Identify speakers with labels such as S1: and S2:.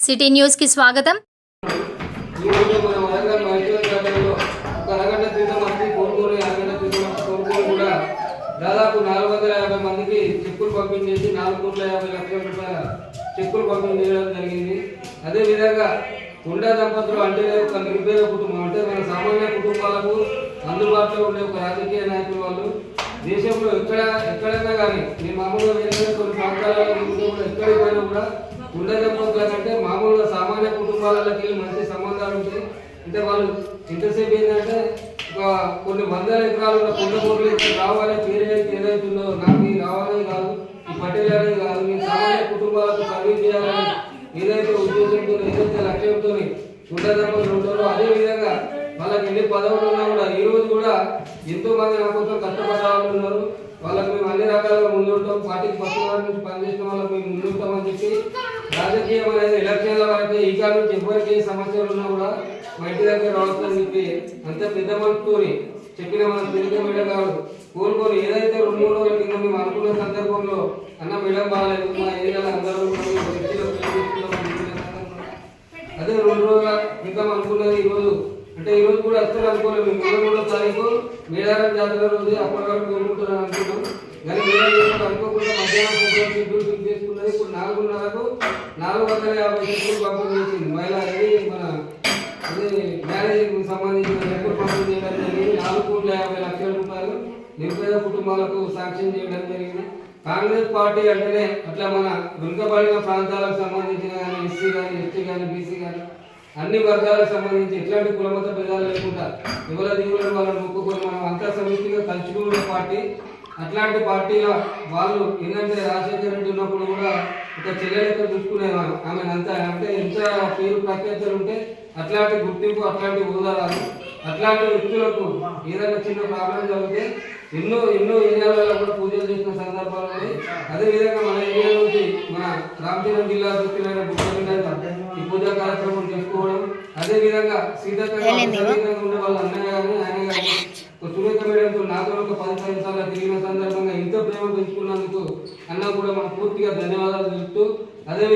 S1: City న్యూస్కి స్వాగతం.
S2: ఒక అరగంట అరగంట కూడా దాదాపు నాలుగు వందల యాభై మందికి చెక్కులు పంపించేసి నాలుగు కోట్ల యాభై లక్షల రూపాయల చెక్కులు పంపిణీ చేయడం జరిగింది అదేవిధంగా కొండా దంపతులు అంటే ఒక నిరుపేద కుటుంబం అంటే మన సామాన్య కుటుంబాలకు అందుబాటులో ఉండే ఒక రాజకీయ నాయకులు వాళ్ళు దేశంలో ఎక్కడ ఎక్కడైనా కానీ మీ మామూలుగా వేరే కొన్ని ప్రాంతాలలో ఉంటే కూడా ఎక్కడికి పోయినా కూడా ఉండే అంటే మామూలుగా సామాన్య కుటుంబాలకి వెళ్ళి మంచి సంబంధాలు ఉంటాయి అంటే వాళ్ళు ఇంతసేపు ఏంటంటే ఒక కొన్ని వందల ఎకరాలు ఉన్న కొండ పొట్లు ఇక్కడ రావాలి పేరు ఏదైతుందో నాకు రావాలని కాదు ఈ పటేల్ అనేది కాదు మీ సామాన్య కుటుంబాలకు సర్వీస్ చేయాలని ఏదైతే ఉద్దేశంతో ఏదైతే లక్ష్యంతో ఉండదంపతులు ఉంటారో అదేవిధంగా వాళ్ళకి ఎన్ని పదవులు ఉన్నా కూడా ఈ రోజు కూడా ఎంతో మంది నా కోసం కష్టపడ్డ వాళ్ళు ఉన్నారు వాళ్ళకి మేము అన్ని రకాలుగా ముందుంటాం. పార్టీకి ఫస్ట్ వారి నుంచి పనిచేసిన వాళ్ళకి మేము ముందుంటామని చెప్పి రాజకీయం అనేది ఎలక్షన్ల వరకు ఈ కాలం నుంచి ఎవరికి ఏ సమస్యలు ఉన్నా కూడా మా ఇంటి దగ్గర రావచ్చని చెప్పి అంత పెద్ద మనసుతోని చెప్పిన మన తెలుగు మేడం గారు కోరుకొని ఏదైతే రెండు మూడు రోజుల కింద మేము అనుకున్న సందర్భంలో అన్న మేడం బాగాలేదు మా ఏరియాలో అందరూ అదే రెండు రోజుల క్రితం అనుకున్నది ఈరోజు అంటే ఈ రోజు కూడా వస్తారు అనుకోలేము మేము ఇరవై మూడో తారీఖు మేడారం జాతర రోజు అప్పటి వరకు కోరుకుంటున్నాను అనుకున్నాం కానీ అనుకోకుండా మధ్యాహ్నం ప్రోగ్రామ్ షెడ్యూల్ ఫిక్స్ చేసుకున్నది. ఇప్పుడు నాలుగున్నరకు నాలుగు వందల యాభై షెడ్యూల్ పంపిణీ చేసింది. మహిళ అనేది మన అదే మ్యారేజ్ సంబంధించిన రెక్కలు పంపిణీ చేయడం జరిగింది. నాలుగు కోట్ల యాభై లక్షల రూపాయలు నిరుపేద కుటుంబాలకు సాక్ష్యం చేయడం జరిగింది. కాంగ్రెస్ పార్టీ అంటేనే అట్లా మన వెనుకబడిన ప్రాంతాలకు సంబంధించిన కానీ ఎస్సీ కానీ ఎస్టీ కానీ బీసీ కానీ అన్ని వర్గాలకు సంబంధించి ఎట్లాంటి కులమత భేదాలు లేకుండా ఎవరి దీవులను వాళ్ళని ఒప్పుకొని మనం అంతా సమిష్టిగా కలుచుకున్న పార్టీ అట్లాంటి పార్టీల వాళ్ళు ఏంటంటే రాజశేఖర రెడ్డి ఉన్నప్పుడు కూడా ఒక చెల్లెలెక్క చూసుకునేవారు. ఆమె అంతా అంటే ఎంత పేరు ప్రఖ్యాతలు ఉంటే అట్లాంటి గుర్తింపు అట్లాంటి హోదా రాదు అట్లాంటి వ్యక్తులకు ఏదైనా చిన్న ప్రాబ్లం జరిగితే ఎన్నో ఎన్నో ఏరియాలలో కూడా పూజలు చేసిన సందర్భాలు ఉన్నాయి. అదేవిధంగా మన ఏరియా నుంచి మన రామచంద్రం జిల్లా చూస్తున్న బుద్ధ అదే విధంగా సీతక్క ఉండే వాళ్ళ అన్నయ్య ఆయన సురేఖ మేడంతో నాతో ఒక పది పది సార్లు తిరిగిన సందర్భంగా ఇంత ప్రేమ పెంచుకున్నందుకు అన్న కూడా మనం పూర్తిగా ధన్యవాదాలు తెలుపుతూ అదే